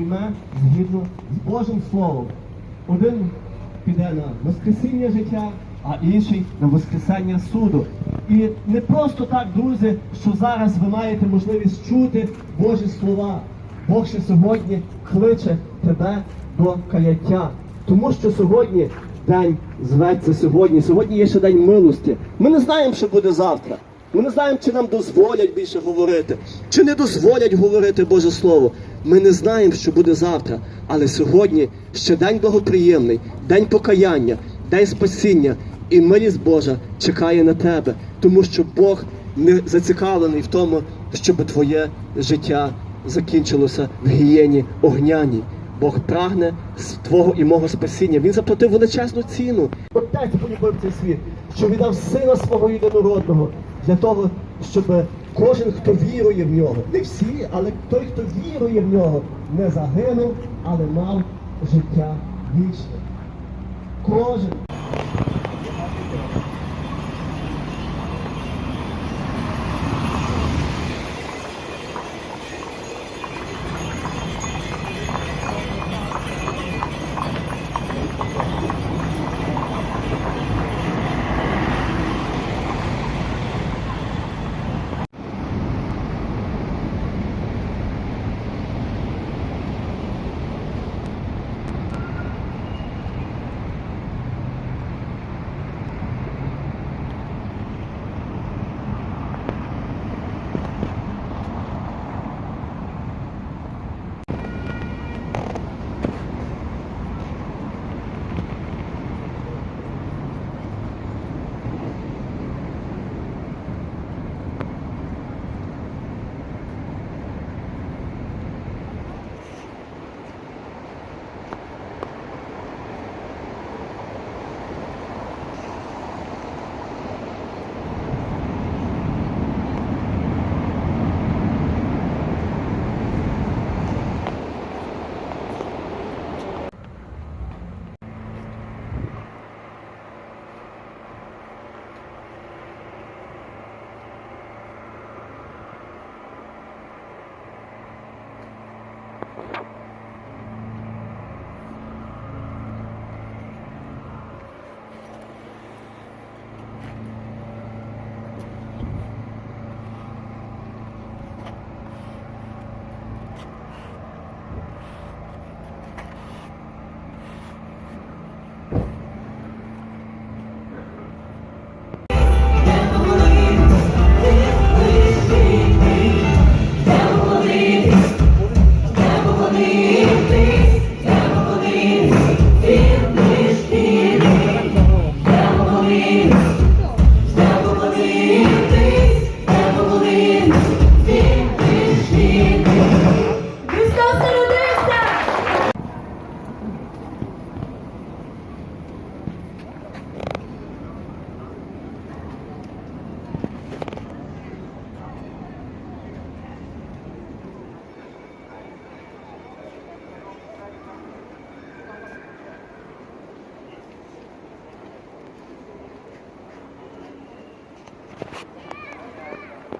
прийме згідно з Божим Словом. Один піде на Воскресіння життя, а інший на Воскресення суду. І не просто так, друзі, що зараз ви маєте можливість чути Божі слова. Бог ще сьогодні кличе тебе до каяття. Тому що сьогодні день зветься сьогодні. Сьогодні є ще день милості. Ми не знаємо, що буде завтра. Ми не знаємо, чи нам дозволять більше говорити, чи не дозволять говорити Боже Слово. Ми не знаємо, що буде завтра. Але сьогодні ще день благоприємний, день покаяння, день спасіння. І милість Божа чекає на тебе, тому що Бог не зацікавлений в тому, щоб твоє життя закінчилося в гієні огняній. Бог прагне з твого і мого спасіння. Він заплатив величезну ціну. Отець полюбив цей світ, що віддав сина свого єдинородного для того, щоб кожен, хто вірує в нього, не всі, але той, хто вірує в нього, не загинув, але мав життя вічне. Кожен.